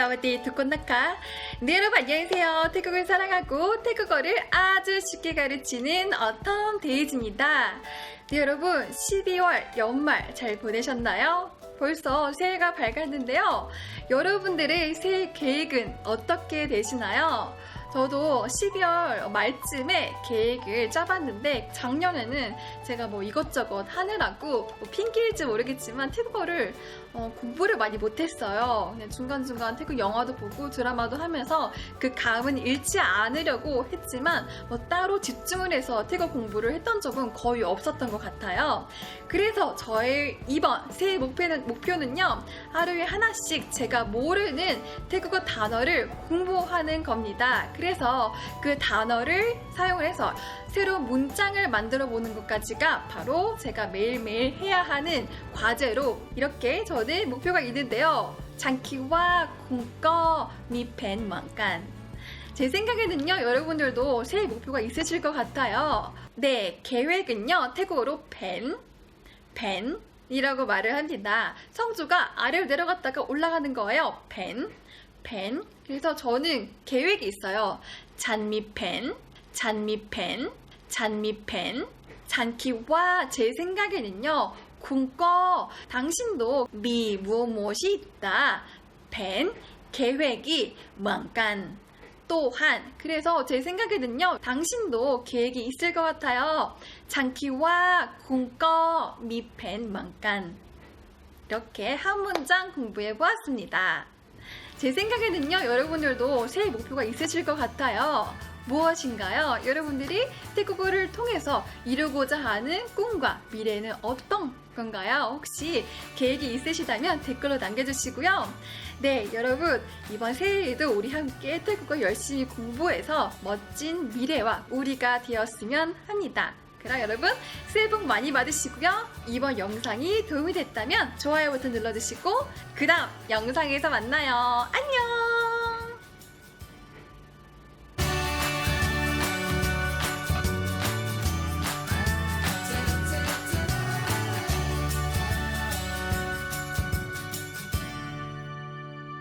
사와디 두콘나카 네 여러분 안녕하세요 태국을 사랑하고 태국어를 아주 쉽게 가르치는 어텀 데이즈입니다 네 여러분 12월 연말 잘 보내셨나요? 벌써 새해가 밝았는데요 여러분들의 새해 계획은 어떻게 되시나요? 저도 12월 말쯤에 계획을 짜봤는데 작년에는 제가 뭐 이것저것 하느라고 뭐 핑계일지 모르겠지만 태국어를 어, 공부를 많이 못했어요. 그냥 중간중간 태국 영화도 보고 드라마도 하면서 그 감은 잃지 않으려고 했지만 뭐 따로 집중을 해서 태국 공부를 했던 적은 거의 없었던 것 같아요. 그래서 저의 이번 새해 목표는, 목표는요. 하루에 하나씩 제가 모르는 태국어 단어를 공부하는 겁니다. 그래서 그 단어를 사용을 해서 새로운 문장을 만들어 보는 것까지가 바로 제가 매일매일 해야 하는 과제로 이렇게 저는 목표가 있는데요. 장키와 공꺼 미펜 망간. 제 생각에는요, 여러분들도 새해 목표가 있으실 것 같아요. 네, 계획은요, 태국어로 펜, 펜 이라고 말을 합니다. 성조가 아래로 내려갔다가 올라가는 거예요. 펜, 펜. 그래서 저는 계획이 있어요. 잔미펜, 잔미펜, 잔미펜, 잔키와 제 생각에는요, 궁꺼, 당신도 미 무엇이 있다. 펜, 계획이 망간. 또한 그래서 제 생각에는요 당신도 계획이 있을 것 같아요 장키와 궁꺼 미펜 망간 이렇게 한 문장 공부해 보았습니다 제 생각에는요 여러분들도 새해 목표가 있으실 것 같아요 무엇인가요? 여러분들이 태국어를 통해서 이루고자 하는 꿈과 미래는 어떤 건가요? 혹시 계획이 있으시다면 댓글로 남겨주시고요. 네, 여러분, 이번 새해에도 우리 함께 태국어 열심히 공부해서 멋진 미래와 우리가 되었으면 합니다. 그럼 여러분, 새해 복 많이 받으시고요. 이번 영상이 도움이 됐다면 좋아요 버튼 눌러주시고, 그 다음 영상에서 만나요. 안녕!